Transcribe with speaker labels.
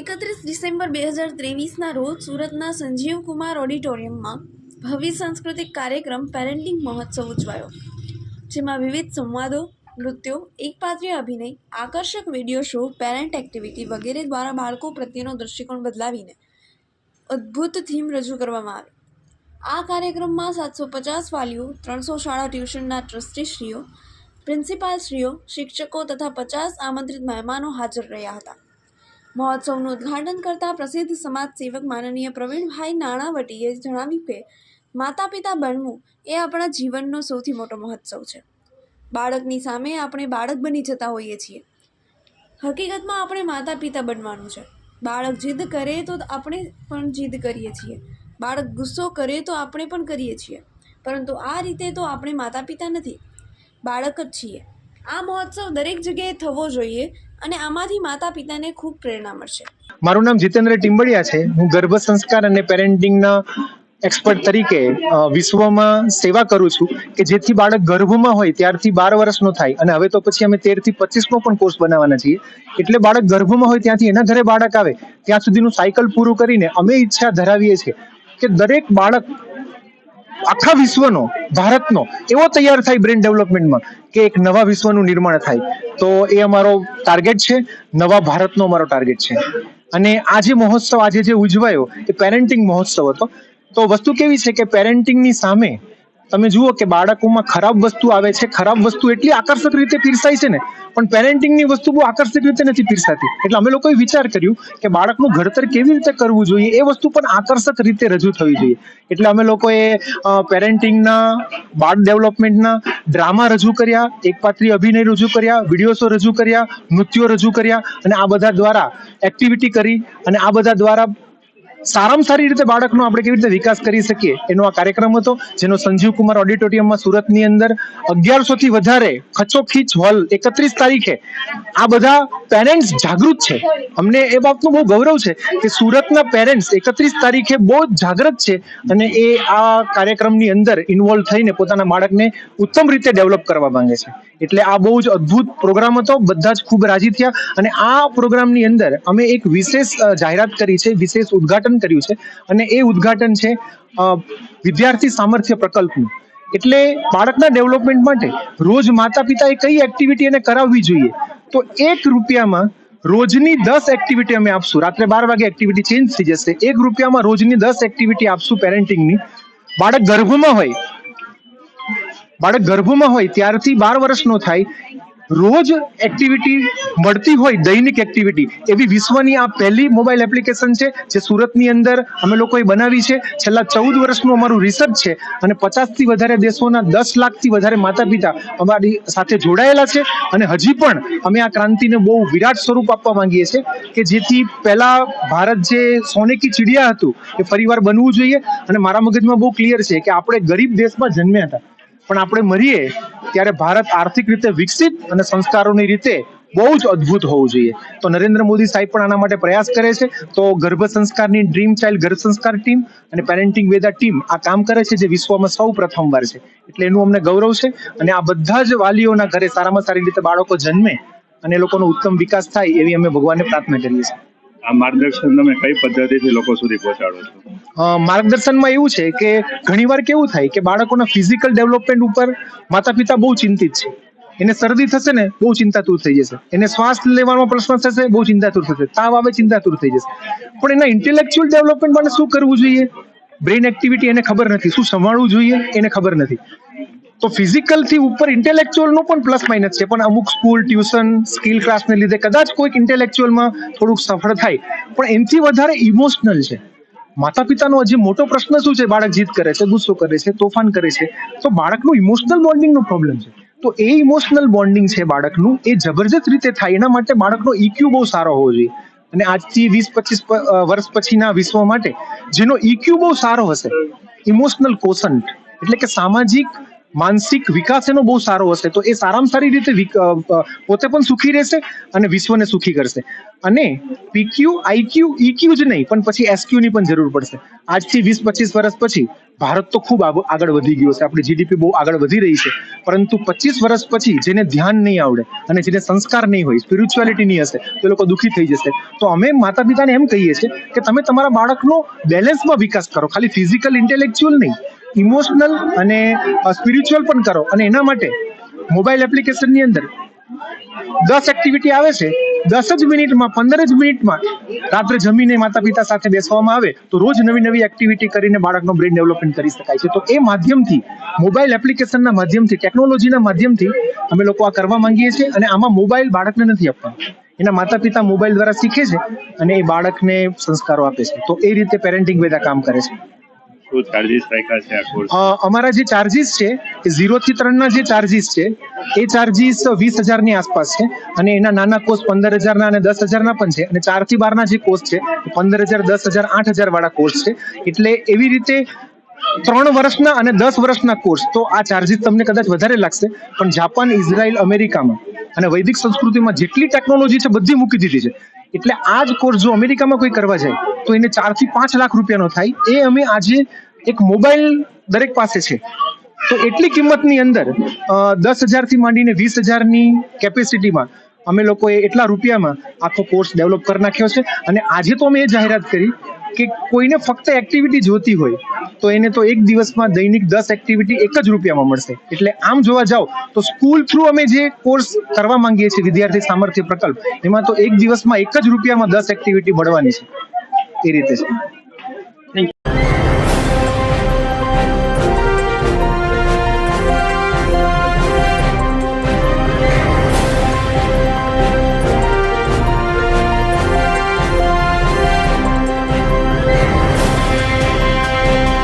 Speaker 1: એકત્રીસ ડિસેમ્બર બે હજાર ત્રેવીસના રોજ સુરતના સંજીવ કુમાર ઓડિટોરિયમમાં ભવ્ય સાંસ્કૃતિક કાર્યક્રમ પેરેન્ટિંગ મહોત્સવ ઉજવાયો. જેમાં વિવિધ સંવાદો, નૃત્યો, એકપાત્રીય અભિનય, આકર્ષક વીડિયો શો, પેરેન્ટ એક્ટિવિટી વગેરે દ્વારા બાળકો પ્રત્યેનો દૃષ્ટિકોણ બદલાવીને અદ્ભુત થીમ રજૂ કરવામાં આવી. આ કાર્યક્રમમાં સાતસો પચાસ વાલીઓ, ત્રણસો શાળા ટ્યુશનના ટ્રસ્ટીશ્રીઓ પ્રિન્સિપાલશ્રીઓ શિક્ષકો તથા પચાસ આમંત્રિત મહેમાનો હાજર રહ્યા હતા. મહોત્સવનું ઉદ્ઘાટન કરતા પ્રસિદ્ધ સમાજ સેવક માનનીય પ્રવીણભાઈ નાણાવટીએ જણાવ્યું કે માતા પિતા બનવું એ આપણા જીવનનો સૌથી મોટો મહોત્સવ છે. બાળકની સામે આપણે બાળક બની જતા હોઈએ છીએ. હકીકતમાં આપણે માતા પિતા બનવાનું છે. બાળક જીદ કરે તો આપણે પણ જીદ કરીએ છીએ. બાળક ગુસ્સો કરે તો આપણે પણ કરીએ છીએ. પરંતુ આ રીતે તો આપણે માતા પિતા નથી. બાળક જ છીએ. આ મહોત્સવ દરેક જગ્યાએ થવો જોઈએ અને આમાંથી માતા પિતાને ખૂબ પ્રેરણા મળશે.
Speaker 2: મારું નામ જીતેન્દ્ર ટીમ્બડિયા છે. હું ગર્ભ સંસ્કાર અને પેરેન્ટિંગના એક્સપર્ટ તરીકે વિશ્વમાં સેવા કરું છું કે જેથી બાળક ગર્ભમાં હોય ત્યારથી બાર વર્ષનો થાય અને હવે તો પછી અમે તેરથી પચીસનો પણ કોર્સ બનાવવાના છીએ. એટલે બાળક ગર્ભમાં હોય ત્યાંથી એના ઘરે બાળક આવે, ત્યાં સુધીનું સાયકલ પૂરું કરીને અમે ઈચ્છા ધરાવીએ છીએ કે દરેક બાળક આખા વિશ્વનો, ભારતનો, એવો તૈયાર થાય બ્રેન ડેવલપમેન્ટમાં કે એક નવા વિશ્વનું નિર્માણ થાય. તો એ અમારો ટાર્ગેટ છે, નવા ભારતનો અમારો ટાર્ગેટ છે. અને આ જે મહોત્સવ આજે જે ઉજવાયો, એ પેરેન્ટિંગ મહોત્સવ હતો. તો વસ્તુ કેવી છે કે પેરેન્ટિંગની સામે તમે જુઓ કે બાળકોમાં ખરાબ વસ્તુ આવે છે, ખરાબ વસ્તુ એટલી આકર્ષક રીતે પીરસાય છે ને, પણ પેરેન્ટિંગની વસ્તુ બહુ આકર્ષક રીતે નથી પીરસાતી. એટલે અમે લોકોએ વિચાર કર્યું કે બાળકનું ઘડતર કેવી રીતે કરવું જોઈએ, એ વસ્તુ પણ આકર્ષક રીતે રજૂ થવી જોઈએ. એટલે અમે લોકોએ પેરેન્ટિંગના બાળ ડેવલપમેન્ટના ડ્રામા રજૂ કર્યા એકપાત્રી અભિનય રજૂ કર્યા વીડિયો રજૂ કર્યા, નૃત્યો રજૂ કર્યા, અને આ બધા દ્વારા એક્ટિવિટી કરી, અને આ બધા દ્વારા સારામાં સારી રીતે બાળકનો આપણે કેવી રીતે વિકાસ કરી શકીએ? એનો આ કાર્યક્રમ હતો, જેનો સંજીવ કુમાર ઓડિટોરિયમમાં સુરતની અંદર અગિયારસો થી વધારે ખચોખીચ હોલ એકત્રીસ તારીખે આ બધા પેરેન્ટ્સ જાગૃત છે. અમને એ બાબતનું બહુ ગૌરવ છે કે સુરતના પેરેન્ટ્સ એકત્રીસ તારીખે બહુ જાગૃત છે અને એ આ કાર્યક્રમની અંદર ઇન્વોલ્વ થઈને પોતાના બાળકને ઉત્તમ રીતે ડેવલપ કરવા માંગે છે. એટલે આ બહુ જ અદ્ભુત પ્રોગ્રામ હતો, બધા જ ખૂબ રાજી થયા અને આ પ્રોગ્રામની અંદર અમે એક વિશેષ જાહેરાત કરી છે, વિશેષ ઉદ્ઘાટન કર્યું છે અને એ ઉદ્ઘાટન છે વિદ્યાર્થી સામર્થ્ય પ્રકલ્પનું. એટલે બાળકના ડેવલપમેન્ટ માટે રોજ માતા પિતાએ કઈ એક્ટિવિટી એને કરાવવી જોઈએ? તો એક રૂપિયામાં રોજની દસ એક્ટિવિટી અમે આપશું. રાત્રે બાર વાગે એક્ટિવિટી ચેન્જ થઈ જશે. એક રૂપિયામાં રોજની દસ એક્ટિવિટી આપશું પેરેન્ટિંગની બાળક ગર્ભમાં હોય, બાળક ગર્ભમાં હોય ત્યારથી બાર વર્ષનો થાય રોજ એક્ટિવિટી મળતી હોય, દૈનિક એક્ટિવિટી એવી વિશ્વની આ પહેલી મોબાઈલ એપ્લિકેશન છે, જે સુરતની અંદર અમે લોકોએ બનાવી છે. છેલ્લા ચૌદ વર્ષનું અમારું રિસર્ચ છે અને પચાસથી વધારે દેશોના દસ લાખથી વધારે માતા પિતા અમારી સાથે જોડાયેલા છે અને હજી પણ અમે આ ક્રાંતિને બહુ વિરાટ સ્વરૂપ આપવા માંગીએ છીએ કે જેથી પહેલા ભારત જે સોને કી ચીડિયા હતું, એ ફરીવાર બનવું જોઈએ અને મારા મગજમાં બહુ ક્લિયર છે કે આપણે ગરીબ દેશમાં જન્મ્યા હતા. પણ આપણે મરીએ ત્યારે ભારત આર્થિક રીતે વિકસિત અને સંસ્કારોની રીતે બહુ જ અદ્ભુત હોવું જોઈએ. તો નરેન્દ્ર મોદી સાહેબ પણ આના માટે પ્રયાસ કરે છે. તો ગર્ભ સંસ્કારની ડ્રીમ ચાઇલ્ડ ગર્ભ સંસ્કાર ટીમ અને પેરેન્ટિંગ વેદા ટીમ આ કામ કરે છે જે વિશ્વમાં સૌ પ્રથમવાર છે. એટલે એનું અમને ગૌરવ છે અને આ બધા જ વાલીઓના ઘરે સારામાં સારી રીતે બાળકો જન્મે અને લોકોનો ઉત્તમ વિકાસ થાય એવી અમે ભગવાનને પ્રાર્થના કરીએ છીએ.
Speaker 3: આ માર્ગદર્શન તમે કઈ પદ્ધતિથી લોકો સુધી પહોંચાડો છો?
Speaker 2: માર્ગદર્શનમાં એવું છે કે ઘણીવાર કેવું થાય કે બાળકોના ફિઝિકલ ડેવલપમેન્ટ ઉપર માતા પિતા બહુ ચિંતિત છે. એને શરદી થશે ને, બહુ ચિંતાતુર થઈ જશે. એને શ્વાસ લેવામાં પ્રશ્ન થશે, બહુ ચિંતાતુર થશે. તાવ આવે ચિંતાતુર થઈ જશે. પણ એના ઇન્ટેલેક્ચ્યુઅલ ડેવલપમેન્ટ માટે શું કરવું જોઈએ? બ્રેન એક્ટિવિટી એને ખબર નથી. શું સંભાળવું જોઈએ? એને ખબર નથી. તો ફિઝિકલથી ઉપર ઇન્ટેલેક્ચ્યુઅલ પણ પ્લસ માઇનસ છે. પણ અમુક સ્કૂલ ટ્યુશન સ્કિલ ક્લાસને લીધે કદાચ કોઈક ઇન્ટેલેક્ચ્યુઅલમાં થોડુંક સફળ થાય. પણ એનાથી વધારે ઇમોશનલ છે. માતા પિતાનો હજી મોટો પ્રશ્ન શું છે? બાળક જીદ કરે છે, ગુસ્સો કરે છે, તોફાન કરે છે. તો બાળકનું ઇમોશનલ બોન્ડિંગનો પ્રોબ્લેમ છે. તો એ ઇમોશનલ બોન્ડિંગ છે બાળકનું, એ જબરજસ્ત રીતે થાય. એના માટે બાળકનો ઇક્યુ બહુ સારો હોવો જોઈએ. અને આજથી વીસ, પચીસ વર્ષ પછીના વિશ્વ માટે જેનો ઇક્યુ બહુ સારો હશે ઇમોશનલ કોસન્ટ એટલે કે સામાજિક માનસિક વિકાસ એનો બહુ સારો હશે, તો એ સારામાં સારી રીતે પોતે પણ સુખી રહેશે અને વિશ્વને સુખી કરશે. અને પીક્યુ આઈક્યુ ઈક્યુ જ નહીં, પણ પછી એસક્યુ ની પણ જરૂર પડશે. આજથી વીસ પચીસ વર્ષ પછી ભારત તો ખૂબ આગ- આગળ વધી ગયો છે, આપણી જીડીપી બહુ આગળ વધી રહી છે, પરંતુ પચીસ વર્ષ પછી જેને ધ્યાન નહીં આવડે અને જેને સંસ્કાર નહીં હોય સ્પિરિચ્યુઆલિટી નહીં હશે, તો લોકો દુઃખી થઈ જશે. તો અમે માતા પિતાને એમ કહીએ છીએ કે તમે તમારા બાળકનો બેલેન્સમાં વિકાસ કરો, ખાલી ફિઝિકલ ઇન્ટેલેક્ચ્યુઅલ નહીં. ઇમોશનલ અને સ્પિરિચ્યુઅલ પણ કરો. અને એના માટે મોબાઈલ એપ્લિકેશનની અંદર દસ એક્ટિવિટી આવે છે. દસ જ મિનિટમાં, પંદર જ મિનિટમાં રાત્રે જમીને માતા પિતા સાથે બેસવામાં આવે, તો રોજ નવી નવી એક્ટિવિટી કરીને બાળકનો બ્રેન ડેવલપમેન્ટ કરી શકાય છે. તો એ માધ્યમથી મોબાઈલ એપ્લિકેશનના માધ્યમથી ટેકનોલોજીના માધ્યમથી અમે લોકો આ કરવા માંગીએ છીએ અને આમાં મોબાઈલ બાળકને નથી આપવાનો. એના માતા પિતા મોબાઈલ દ્વારા શીખે છે અને એ બાળકને સંસ્કારો આપે છે. તો એ રીતે પેરેન્ટિંગ બધા કામ કરે છે.
Speaker 3: શું ચાર્જીસ રાખ્યા છે આ કોર્સ
Speaker 2: અમારા જે ચાર્જીસ છે, એ ઝીરો થી ત્રણના જે ચાર્જીસ છે, એ ચાર્જીસ વીસ હજારની આસપાસ છે અને એના નાના કોર્સ પંદર હજારના અને દસ હજારના પણ છે અને ચારથી બારના જે કોર્સ છે પંદર હજાર, દસ હજાર, આઠ હજાર વાળા કોર્સ છે. એટલે એવી રીતે ત્રણ વર્ષના અને દસ વર્ષના કોર્સ તો આ ચાર્જીસ તમને કદાચ વધારે લાગશે, પણ જાપાન, ઇઝરાયલ, અમેરિકામાં અને વૈદિક સંસ્કૃતિમાં જેટલી ટેકનોલોજી છે, બધી મૂકી દીધી છે. એટલે આ જ કોર્સ જો અમેરિકામાં કોઈ કરવા જાય, તો એને ચારથી પાંચ લાખ રૂપિયાનો થાય. એ અમે આજે એક મોબાઈલ દરેક પાસે છે. તો એટલી કિંમતની અંદર દસ હજારથી માંડીને વીસ હજારની કેપેસિટીમાં અમે લોકોએ એટલા રૂપિયામાં આખો કોર્સ ડેવલપ કરી નાખ્યો છે. અને આજે તો અમે એ જાહેરાત કરી કે કોઈને ફક્ત એક્ટિવિટી જોતી હોય, તો એને તો એક દિવસમાં દૈનિક દસ એક્ટિવિટી એક જ રૂપિયામાં મળશે. એટલે આમ જોવા જાવ તો સ્કૂલ થ્રુ અમે જે કોર્સ કરવા માંગીએ છીએ, વિદ્યાર્થી સામર્થ્ય પ્રકલ્પ, એમાં તો એક દિવસમાં એક જ રૂપિયામાં દસ એક્ટિવિટી મળવાની છે. એ રીતે છે.